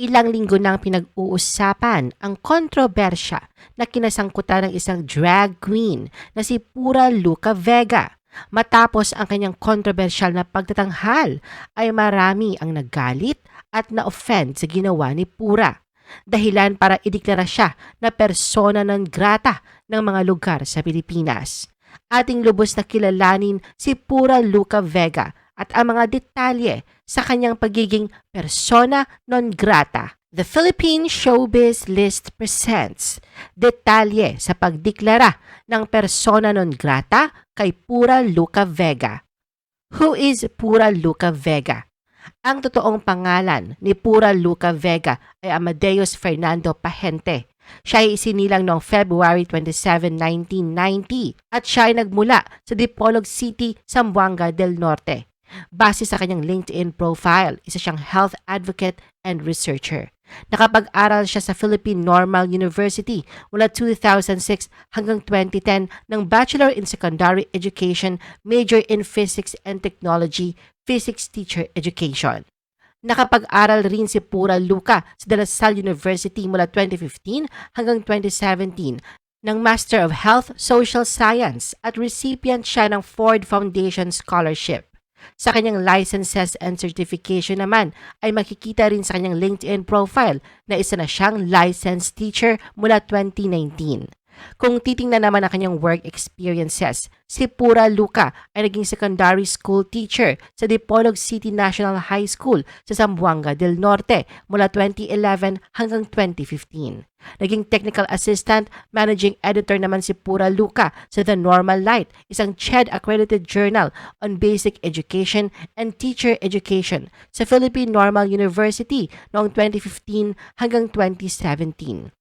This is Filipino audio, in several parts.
Ilang linggo nang pinag-uusapan ang kontrobersya na kinasangkutan ng isang drag queen na si Pura Luca Vega. Matapos ang kanyang kontrobersyal na pagtatanghal ay marami ang nagalit at na-offend sa ginawa ni Pura. Dahilan para ideklara siya na persona non grata ng mga lugar sa Pilipinas. Ating lubos na kilalanin si Pura Luca Vega at ang mga detalye sa kanyang pagiging persona non grata. The Philippine Showbiz List presents detalye sa pagdeklara ng persona non grata kay Pura Luca Vega. Who is Pura Luca Vega? Ang totoong pangalan ni Pura Luca Vega ay Amadeus Fernando Pahente. Siya ay isinilang noong February 27, 1990 at siya ay nagmula sa Dipolog City, Zamboanga del Norte. Base sa kanyang LinkedIn profile, isa siyang health advocate and researcher. Nakapag-aral siya sa Philippine Normal University mula 2006 hanggang 2010 ng Bachelor in Secondary Education, major in Physics and Technology, Physics Teacher Education. Nakapag-aral rin si Pura Luca sa De La Salle University mula 2015 hanggang 2017 ng Master of Health Social Science at recipient siya ng Ford Foundation Scholarship. Sa kanyang licenses and certification naman ay makikita rin sa kanyang LinkedIn profile na isa na siyang licensed teacher mula 2019. Kung titingnan naman ang kanyang work experiences, si Pura Luca ay naging secondary school teacher sa Dipolog City National High School sa Zamboanga del Norte mula 2011 hanggang 2015. Naging technical assistant, managing editor naman si Pura Luca sa The Normal Light, isang CHED accredited journal on basic education and teacher education sa Philippine Normal University noong 2015 hanggang 2017.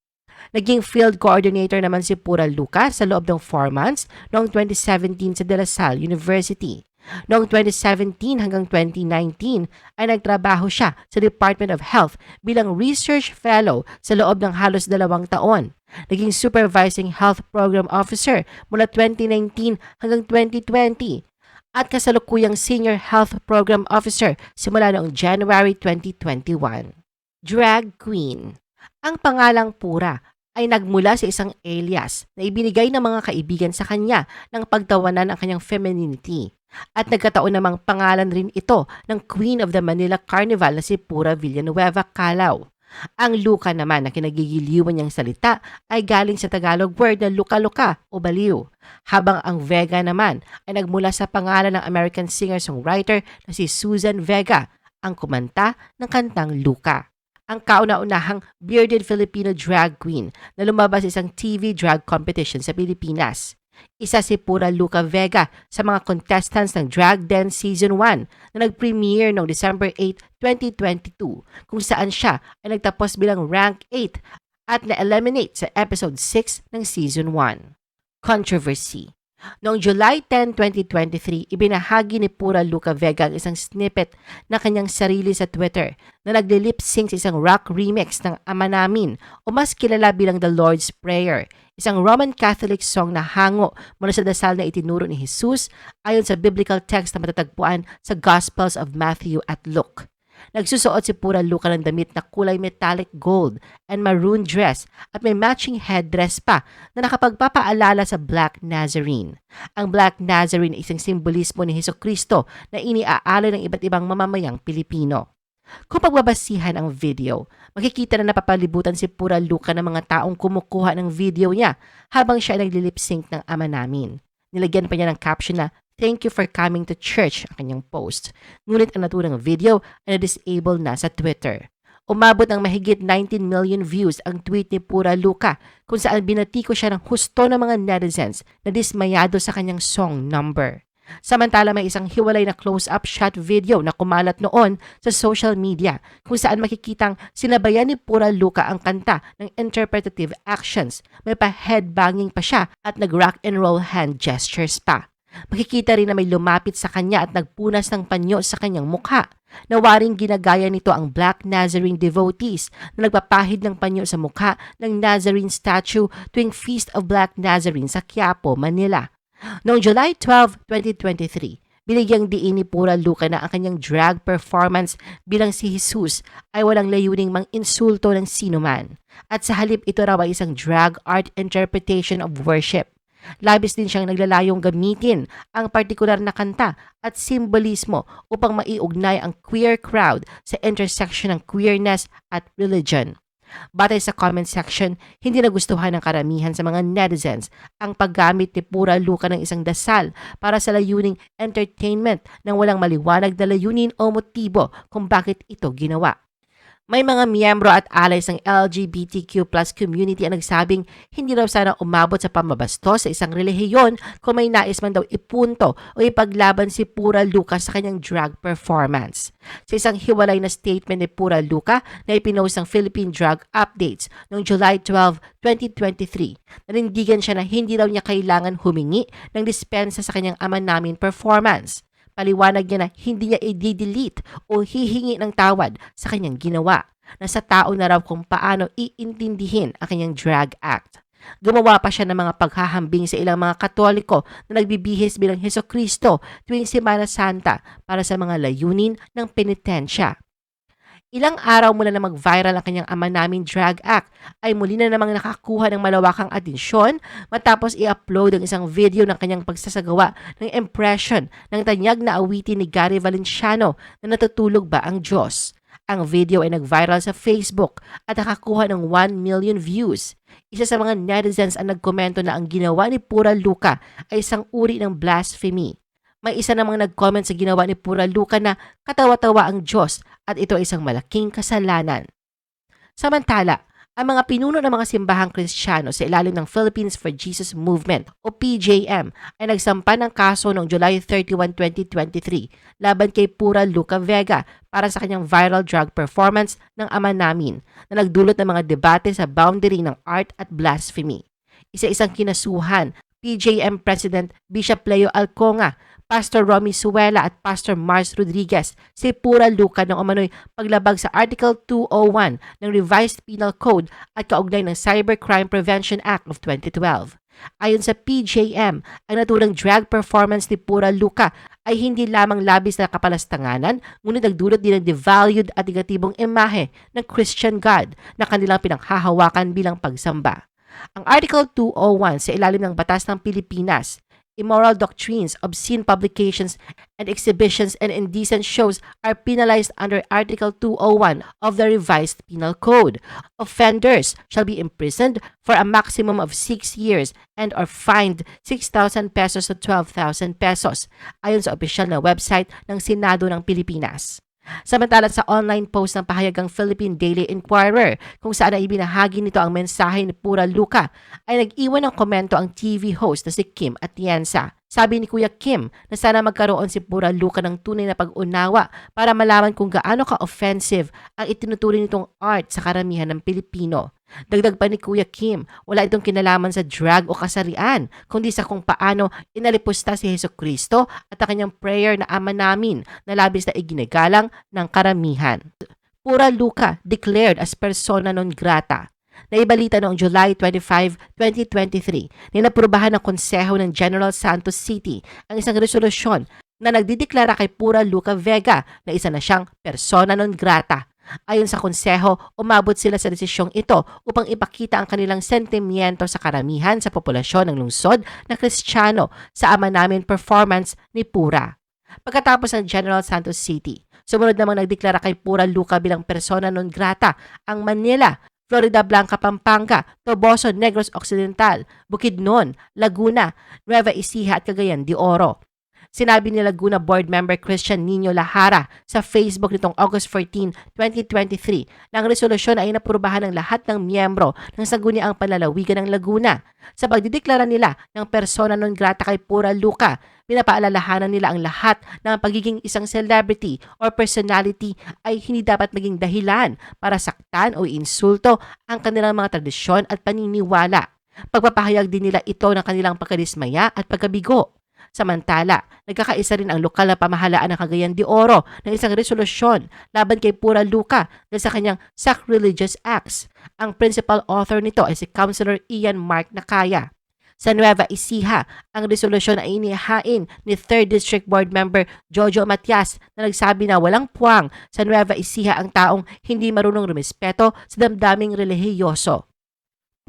Naging field coordinator naman si Pura Luca sa loob ng 4 months noong 2017 sa De La Salle University. Noong 2017 hanggang 2019 ay nagtrabaho siya sa Department of Health bilang research fellow sa loob ng halos dalawang taon. Naging supervising health program officer mula 2019 hanggang 2020 at kasalukuyang senior health program officer simula noong January 2021. Drag Queen Ang pangalang Pura ay nagmula sa isang alias na ibinigay ng mga kaibigan sa kanya ng pagtawanan ng kanyang femininity. At nagkataon namang pangalan rin ito ng Queen of the Manila Carnival na si Pura Villanueva Calao. Ang luka naman na kinagigiliwan niyang salita ay galing sa Tagalog word na luka-luka o baliw. Habang ang Vega naman ay nagmula sa pangalan ng American singer-songwriter na si Susan Vega, ang kumanta ng kantang Luka ang kauna-unahang bearded Filipino drag queen na lumabas sa isang TV drag competition sa Pilipinas. Isa si Pura Luca Vega sa mga contestants ng Drag Dance Season 1 na nag-premiere noong December 8, 2022 kung saan siya ay nagtapos bilang rank 8 at na-eliminate sa episode 6 ng Season 1. Controversy Noong July 10, 2023, ibinahagi ni Pura Luca Vega ang isang snippet na kanyang sarili sa Twitter na naglilip sync sa isang rock remix ng Ama Namin o mas kilala bilang The Lord's Prayer, isang Roman Catholic song na hango mula sa dasal na itinuro ni Jesus ayon sa biblical text na matatagpuan sa Gospels of Matthew at Luke. Nagsusuot si Pura Luca ng damit na kulay metallic gold and maroon dress at may matching headdress pa na nakapagpapaalala sa Black Nazarene. Ang Black Nazarene ay isang simbolismo ni Heso Kristo na iniaalay ng iba't ibang mamamayang Pilipino. Kung pagbabasihan ang video, makikita na napapalibutan si Pura Luca ng mga taong kumukuha ng video niya habang siya ay naglilip sync ng ama namin. Nilagyan pa niya ng caption na Thank you for coming to church ang kanyang post. Ngunit ang naturang video ay na-disable na sa Twitter. Umabot ng mahigit 19 million views ang tweet ni Pura Luca kung saan binatiko siya ng husto ng mga netizens na dismayado sa kanyang song number. Samantala may isang hiwalay na close-up shot video na kumalat noon sa social media kung saan makikitang sinabayan ni Pura Luca ang kanta ng interpretative actions. May pa headbanging pa siya at nag-rock and roll hand gestures pa. Makikita rin na may lumapit sa kanya at nagpunas ng panyo sa kanyang mukha. Nawaring ginagaya nito ang Black Nazarene devotees na nagpapahid ng panyo sa mukha ng Nazarene statue tuwing Feast of Black Nazarene sa Quiapo, Manila. Noong July 12, 2023, Binigyang diin ni Pura Luca na ang kanyang drag performance bilang si Jesus ay walang layuning mang insulto ng sinuman. At sa halip ito raw ay isang drag art interpretation of worship. Labis din siyang naglalayong gamitin ang partikular na kanta at simbolismo upang maiugnay ang queer crowd sa intersection ng queerness at religion. Batay sa comment section, hindi nagustuhan ng karamihan sa mga netizens ang paggamit ni Pura Luca ng isang dasal para sa layuning entertainment nang walang maliwanag na layunin o motibo kung bakit ito ginawa. May mga miyembro at allies ng LGBTQ plus community ang nagsabing hindi raw sana umabot sa pamabasto sa isang relihiyon kung may nais man daw ipunto o ipaglaban si Pura Luca sa kanyang drag performance. Sa isang hiwalay na statement ni Pura Luca na ipinost ng Philippine Drug Updates noong July 12, 2023, nanindigan siya na hindi raw niya kailangan humingi ng dispensa sa kanyang ama namin performance. Paliwanag niya na hindi niya i-delete o hihingi ng tawad sa kanyang ginawa na sa tao na raw kung paano iintindihin ang kanyang drag act. Gumawa pa siya ng mga paghahambing sa ilang mga katoliko na nagbibihis bilang Heso Kristo tuwing Semana Santa para sa mga layunin ng penitensya. Ilang araw mula na mag-viral ang kanyang ama naming drag act, ay muli na namang nakakuha ng malawakang atensyon matapos i-upload ang isang video ng kanyang pagsasagawa ng impression ng tanyag na awitin ni Gary Valenciano na natutulog ba ang Diyos. Ang video ay nag-viral sa Facebook at nakakuha ng 1 million views. Isa sa mga netizens ang nagkomento na ang ginawa ni Pura Luca ay isang uri ng blasphemy. May isa namang nag-comment sa ginawa ni Pura Luca na katawa-tawa ang Diyos at ito ay isang malaking kasalanan. Samantala, ang mga pinuno ng mga simbahang Kristiyano sa ilalim ng Philippines for Jesus Movement o PJM ay nagsampa ng kaso noong July 31, 2023 laban kay Pura Luca Vega para sa kanyang viral drug performance ng ama namin na nagdulot ng mga debate sa boundary ng art at blasphemy. Isa-isang kinasuhan PJM President Bishop Leo Alconga Pastor Romy Suela at Pastor Mars Rodriguez si Pura Luca ng umano'y paglabag sa Article 201 ng Revised Penal Code at kaugnay ng Cybercrime Prevention Act of 2012. Ayon sa PJM, ang naturang drag performance ni Pura Luca ay hindi lamang labis na kapalastanganan, ngunit nagdulot din ng devalued at negatibong imahe ng Christian God na kanilang pinanghahawakan bilang pagsamba. Ang Article 201 sa ilalim ng Batas ng Pilipinas immoral doctrines, obscene publications, and exhibitions and indecent shows are penalized under Article 201 of the Revised Penal Code. Offenders shall be imprisoned for a maximum of 6 years and are fined 6,000 pesos to 12,000 pesos ayon sa opisyal na website ng Senado ng Pilipinas. Samantala sa online post ng pahayagang Philippine Daily Inquirer kung saan ay ibinahagi nito ang mensahe ni Pura Luca ay nag-iwan ng komento ang TV host na si Kim Atienza. Sabi ni Kuya Kim na sana magkaroon si Pura Luca ng tunay na pag-unawa para malaman kung gaano ka-offensive ang itinuturing nitong art sa karamihan ng Pilipino. Dagdag pa ni Kuya Kim, wala itong kinalaman sa drag o kasarian, kundi sa kung paano inalipusta si Heso Kristo at ang kanyang prayer na ama namin na labis na iginagalang ng karamihan. Pura Luca declared as persona non grata. Naibalita noong July 25, 2023, ninaprubahan ng Konseho ng General Santos City ang isang resolusyon na nagdideklara kay Pura Luca Vega na isa na siyang persona non grata Ayon sa konseho, umabot sila sa desisyong ito upang ipakita ang kanilang sentimiento sa karamihan sa populasyon ng lungsod na Kristiyano sa ama namin performance ni Pura. Pagkatapos ng General Santos City, sumunod namang nagdeklara kay Pura Luca bilang persona non grata ang Manila, Florida Blanca, Pampanga, Toboso, Negros Occidental, Bukidnon, Laguna, Nueva Ecija at Cagayan de Oro. Sinabi ni Laguna Board Member Christian Nino Lahara sa Facebook nitong August 14, 2023 na ang resolusyon ay napurbahan ng lahat ng miyembro ng Sangguniang Panlalawigan ng Laguna. Sa pagdideklara nila ng persona non grata kay Pura Luca, pinapaalalahanan nila ang lahat na ang pagiging isang celebrity or personality ay hindi dapat maging dahilan para saktan o insulto ang kanilang mga tradisyon at paniniwala. Pagpapahayag din nila ito ng kanilang pagkadismaya at pagkabigo. Samantala, nagkakaisa rin ang lokal na pamahalaan ng Cagayan de Oro ng isang resolusyon laban kay Pura Luca dahil sa kanyang sacrilegious acts. Ang principal author nito ay si Councilor Ian Mark Nakaya. Sa Nueva Ecija, ang resolusyon ay inihain ni 3rd District Board Member Jojo Matias na nagsabi na walang puwang sa Nueva Ecija ang taong hindi marunong rumispeto sa damdaming relihiyoso.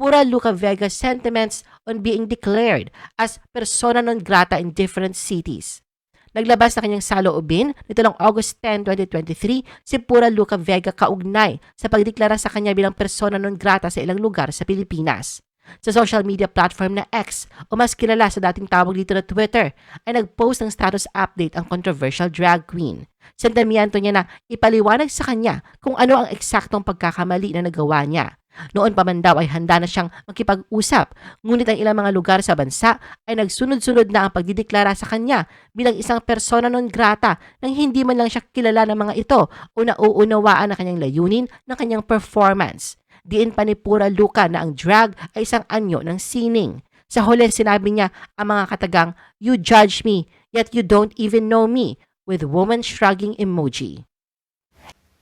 Pura Luca Vega's sentiments on being declared as persona non grata in different cities. Naglabas na kanyang saloobin nito lang August 10, 2023 si Pura Luca Vega kaugnay sa pagdeklara sa kanya bilang persona non grata sa ilang lugar sa Pilipinas. Sa social media platform na X o mas kilala sa dating tawag dito na Twitter ay nag-post ng status update ang controversial drag queen. Sentimiento niya na ipaliwanag sa kanya kung ano ang eksaktong pagkakamali na nagawa niya. Noon pa man daw ay handa na siyang makipag-usap, ngunit ang ilang mga lugar sa bansa ay nagsunod-sunod na ang pagdideklara sa kanya bilang isang persona non grata nang hindi man lang siya kilala ng mga ito o nauunawaan ang kanyang layunin ng kanyang performance. Diin pa ni Pura Luca na ang drag ay isang anyo ng sining. Sa huli sinabi niya ang mga katagang, You judge me, yet you don't even know me, with woman shrugging emoji.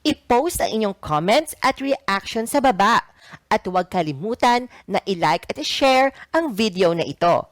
I-post ang inyong comments at reaction sa baba. At huwag kalimutan na i-like at i-share ang video na ito.